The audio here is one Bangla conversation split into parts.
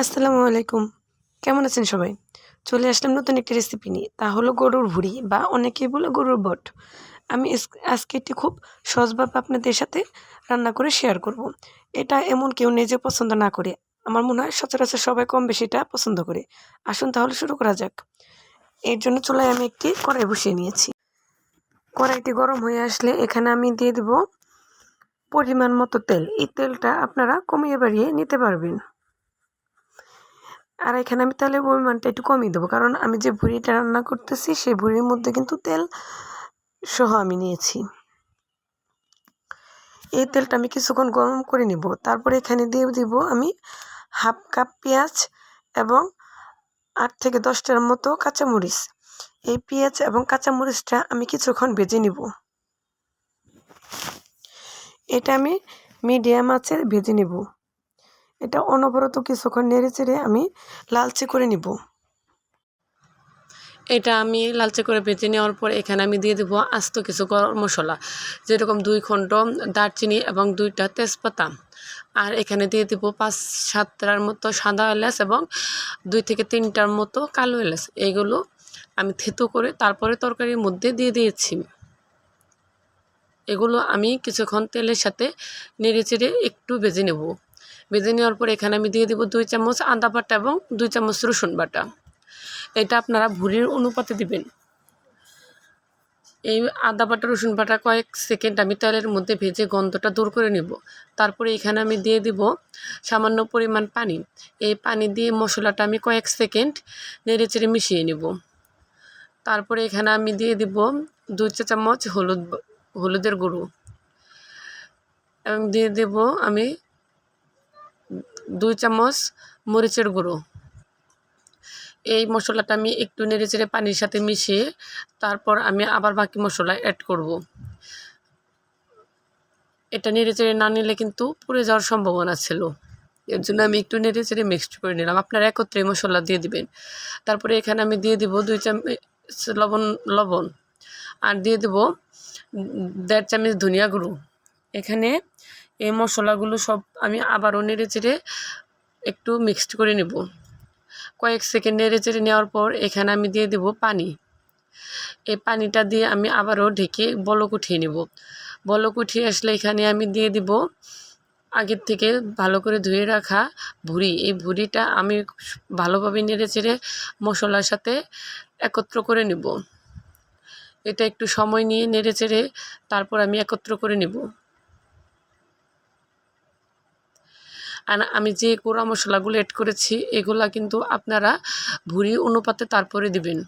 আসসালামু আলাইকুম। কেমন আছেন সবাই? চলে আসলাম নতুন একটি রেসিপি নিয়ে। তা হলো গরুর ভুড়ি বা অনেকেই বলে গরুর বট। আমি আজকে এটি খুব সহজভাবে আপনাদের সাথে রান্না করে শেয়ার করব। এটা এমন কেউ নিজে পছন্দ না করে। আমার মনে হয় সচরাচর সবাই কম বেশি এটা পছন্দ করে। আসুন তাহলে শুরু করা যাক। এর জন্য চুলায় আমি একটি কড়াই বসিয়ে নিয়েছি। কড়াইটি গরম হয়ে আসলে এখানে আমি দিয়ে দেব পরিমাণ মতো তেল। এই তেলটা আপনারা কমিয়ে বাড়িয়ে নিতে পারবেন। আর এখানে আমি তেলের পরিমাণটা একটু কমিয়ে দেবো, কারণ আমি যে ভুড়িটা রান্না করতেছি সেই ভুড়ির মধ্যে কিন্তু তেল সহ আমি নিয়েছি। এই তেলটা আমি কিছুক্ষণ গরম করে নিব, তারপরে এখানে দিয়ে দিব আমি হাফ কাপ পেঁয়াজ এবং আট থেকে দশটার মতো কাঁচামরিচ। এই পেঁয়াজ এবং কাঁচামরিচটা আমি কিছুক্ষণ ভেজে নিব। এটা আমি মিডিয়াম আছে ভেজে নেব। এটা অনবরত কিছুক্ষণ নেড়ে চেড়ে আমি লালচে করে নিব। এটা আমি লালচে করে ভেজে নেওয়ার পর এখানে আমি দিয়ে দেবো আস্ত কিছু গরম মশলা, যেরকম দুই খণ্ড দারচিনি এবং দুইটা তেজপাতা। আর এখানে দিয়ে দেবো পাঁচ সাতটার মতো সাদা এলাচ এবং দুই থেকে তিনটার মতো কালো এলাচ। এগুলো আমি থেতো করে তারপরে তরকারির মধ্যে দিয়ে দিয়েছি। এগুলো আমি কিছুক্ষণ তেলের সাথে নেড়ে চেড়ে একটু ভেজে নেব। ভেজে নেওয়ার পর এখানে আমি দিয়ে দেবো দুই চামচ আদা বাটা এবং দুই চামচ রসুন বাটা। এটা আপনারা ভুড়ির অনুপাতে দিবেন। এই আদা বাটা, রসুন বাটা কয়েক সেকেন্ড আমি তেলের মধ্যে ভেজে গন্ধটা দূর করে নেব। তারপরে এখানে আমি দিয়ে দিব সামান্য পরিমাণ পানি। এই পানি দিয়ে মশলাটা আমি কয়েক সেকেন্ড নেড়ে চেড়ে মিশিয়ে নেব। তারপরে এখানে আমি দিয়ে দিব দুই চা চামচ হলুদ, হলুদের গুঁড়ো। এবং দিয়ে দেব আমি দুই চামচ মরিচের গুঁড়ো। এই মশলাটা আমি একটু নেড়ে চেড়ে পানির সাথে মিশিয়ে তারপর আমি আবার বাকি মশলা অ্যাড করব। এটা নেড়ে চেড়ে না নিলে কিন্তু পুড়ে যাওয়ার সম্ভাবনা ছিল। এর জন্য আমি একটু নেড়ে চেড়ে মিক্সড করে নিলাম। আপনারা একত্রে মশলা দিয়ে দিবেন। তারপরে এখানে আমি দিয়ে দিব দুই চামচ লবণ লবণ। আর দিয়ে দেব দেড় চামচ ধনিয়া গুঁড়ো। এখানে এই মশলাগুলো সব আমি আবারও নেড়ে চেড়ে একটু মিক্সড করে নেব। কয়েক সেকেন্ড নেড়ে চেড়ে নেওয়ার পর এখানে আমি দিয়ে দেব পানি। এই পানিটা দিয়ে আমি আবারও ঢেকে বলক উঠিয়ে নেব। বলক উঠিয়ে আসলে এখানে আমি দিয়ে দিব আগের থেকে ভালো করে ধুয়ে রাখা ভুড়ি। এই ভুড়িটা আমি ভালোভাবে নেড়ে চেড়ে মশলার সাথে একত্র করে নেব। এটা একটু সময় নিয়ে নেড়ে চেড়ে তারপর আমি একত্র করে নেব। আর আমি যে কোড়া মশলাগুলো অ্যাড করেছি, এগুলা কিন্তু আপনারা ভুড়ি অনুপাতে তারপরে দিবেন।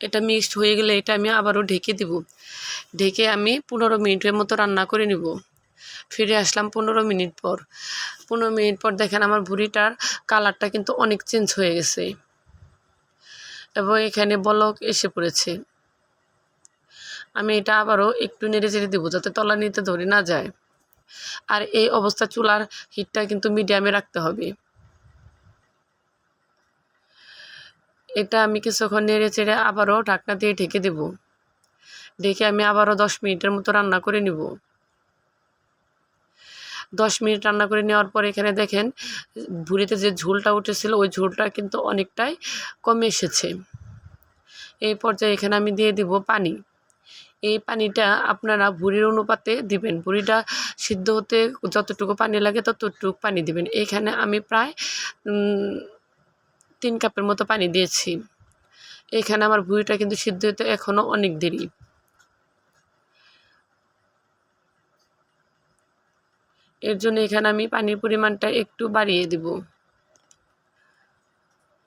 এটা মিক্সড হয়ে গেলে এটা আমি আবারও ঢেকে দিব। ঢেকে আমি পনেরো মিনিটের মতো রান্না করে নিব। ফিরে আসলাম পনেরো মিনিট পর। পনেরো মিনিট পর দেখেন আমার ভুড়িটার কালারটা কিন্তু অনেক চেঞ্জ হয়ে গেছে। এবং এখানে বলক এসে পড়েছে। আমি এটা আবারও একটু নেড়ে চেড়ে দেবো যাতে তলা নিতে ধরে না যায়। আর এই অবস্থা চুলার হিটটা কিন্তু মিডিয়ামে রাখতে হবে। এটা আমি কিছুক্ষণ নেড়ে চেড়ে আবারও ঢাকনা দিয়ে ঢেকে দেব। ঢেকে আমি আবারও দশ মিনিটের মতো রান্না করে নিব। দশ মিনিট রান্না করে নেওয়ার পর এখানে দেখেন, ভুড়িতে যে ঝোলটা উঠেছিল, ওই ঝোলটা কিন্তু অনেকটাই কমে এসেছে। এই পর্যায়ে এখানে আমি দিয়ে দিব পানি। এই পানিটা আপনারা ভুড়ির অনুপাতে দিবেন। ভুড়িটা সিদ্ধ হতে যতটুকু পানি লাগে ততটুকু পানি দিবেন। এখানে আমি প্রায় তিন কাপের মতো পানি দিয়েছি। এখানে আমার ভুড়িটা কিন্তু সিদ্ধ হতে এখনও অনেক দেরি। এর জন্য এখানে আমি পানির পরিমাণটা একটু বাড়িয়ে দিব।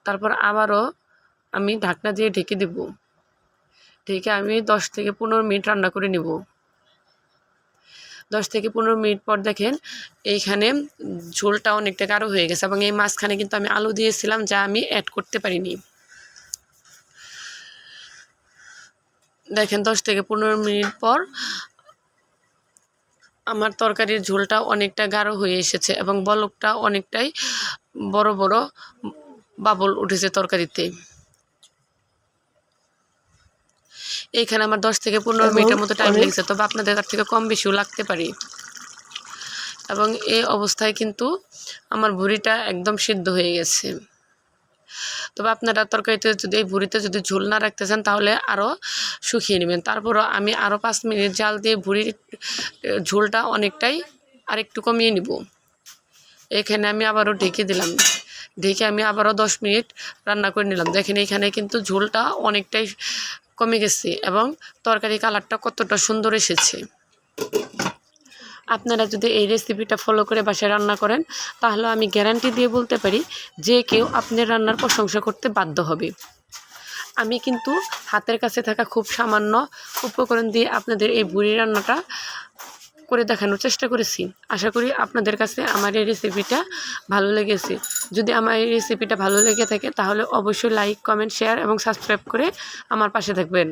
তারপর আবারও আমি ঢাকনা দিয়ে ঢেকে দেব। ঢেকে আমি দশ থেকে পনেরো মিনিট রান্না করে নেব। দশ থেকে পনেরো মিনিট পর দেখেন এইখানে ঝোলটা অনেকটা গাঢ় হয়ে গেছে এবং এই মাঝখানে কিন্তু আমি আলু দিয়েছিলাম যা আমি অ্যাড করতে পারিনি। দেখেন দশ থেকে পনেরো মিনিট পর আমার তরকারির ঝোলটা অনেকটা গাঢ় হয়ে এসেছে এবং বলকটা অনেকটাই বড় বড় বাবল উঠেছে তরকারিতে। এইখানে আমার দশ থেকে পনেরো মিনিটের মতো টাইম লেগেছে তবে আপনাদের তার থেকে কম বেশিও লাগতে পারে। এবং এই অবস্থায় কিন্তু আমার ভুড়িটা একদম সিদ্ধ হয়ে গেছে। তবে আপনারা তরকারিতে যদি এই ভুড়িতে যদি ঝোল না রাখতে চান তাহলে আরও শুকিয়ে নেবেন। তারপরও আমি আরও পাঁচ মিনিট জাল দিয়ে ভুড়ির ঝোলটা অনেকটাই আরেকটু কমিয়ে নিব। এখানে আমি আবারও ঢেকে দিলাম। ঢেকে আমি আবারও দশ মিনিট রান্না করে নিলাম। দেখেন এখানে কিন্তু ঝোলটা অনেকটাই কমে গেছে এবং তরকারি কালারটা কতটা সুন্দর এসেছে। আপনারা যদি এই রেসিপিটা ফলো করে বাসায় রান্না করেন, তাহলে আমি গ্যারান্টি দিয়ে বলতে পারি যে কেউ আপনার রান্নার প্রশংসা করতে বাধ্য হবে। আমি কিন্তু হাতের কাছে থাকা খুব সামান্য উপকরণ দিয়ে আপনাদের এই বুড়ি রান্নাটা করে দেখানোর চেষ্টা করেছি। আশা করি আপনাদের কাছে আমার এই রেসিপিটা ভালো লেগেছে। যদি আমার এই রেসিপিটা ভালো লেগে থাকে, তাহলে অবশ্যই লাইক কমেন্ট শেয়ার এবং সাবস্ক্রাইব করে আমার পাশে থাকবেন।